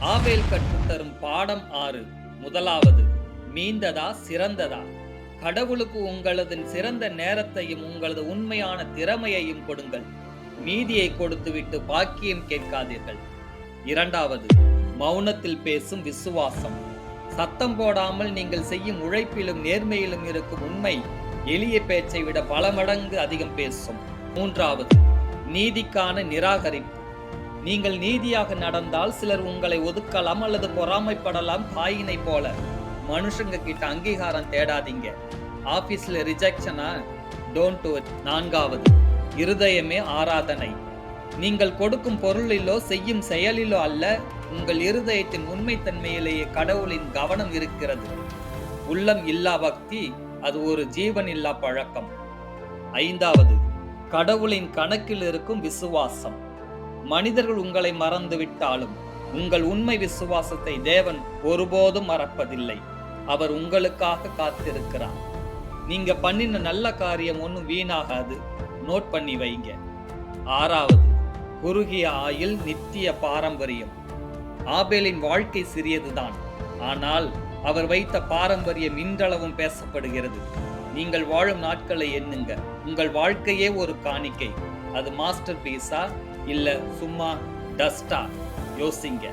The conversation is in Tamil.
ஆபேல் கற்றுத்தரும் பாடம் ஆறு. முதலாவது மீந்ததா சிறந்ததா? கடவுளுக்கு உங்களது சிறந்த நேரத்தையும் உங்களது உண்மையான திறமையையும் கொடுங்கள். மீதியை கொடுத்துவிட்டு பாக்கியம் கேட்காதீர்கள். இரண்டாவது மௌனத்தில் பேசும் விசுவாசம். சத்தம் போடாமல் நீங்கள் செய்யும் உழைப்பிலும் நேர்மையிலும் இருக்கும் உண்மை எளிய பேச்சை விட பல மடங்கு அதிகம் பேசும். மூன்றாவது நீதிக்கான நிராகரிப்பு. நீங்கள் நீதியாக நடந்தால் சிலர் உங்களை ஒதுக்கலாம் அல்லது பொறாமைப்படலாம் பாயினை போல. மனுஷங்க கிட்ட அங்கீகாரம் தேடாதீங்க. ஆபீஸ்ல ரிஜெக்ஷனா டோன்ட் டு நான்காவது இருதயமே ஆராதனை. நீங்கள் கொடுக்கும் பொருளிலோ செய்யும் செயலிலோ அல்ல உங்கள் இருதயத்தின் உண்மைத்தன்மையிலேயே கடவுளின் கவனம் இருக்கிறது. உள்ளம் இல்லா பக்தி அது ஒரு ஜீவன் இல்லா பழக்கம். ஐந்தாவது கடவுளின் கணக்கில் இருக்கும் விசுவாசம். மனிதர்கள் உங்களை மறந்து விட்டாலும் உங்கள் உண்மை விசுவாசத்தை தேவன் ஒருபோதும் மறப்பதில்லை. அவர் உங்களுக்காக காத்திருக்கிறார். நீங்க பண்ணின நல்ல காரியம் ஒன்றும் வீணாகாது. நோட் பண்ணி வைங்க. ஆறாவது குறுகிய ஆயுள் நித்திய பாரம்பரியம். ஆபேலின் வாழ்க்கை சிறியதுதான். ஆனால் அவர் வைத்த பாரம்பரியம் இன்றளவும் பேசப்படுகிறது. நீங்கள் வாழும் நாட்களை எண்ணுங்க. உங்கள் வாழ்க்கையே ஒரு காணிக்கை. அது மாஸ்டர் பீஸா? இல்லை சும்மா டஸ்டா யோசிங்க.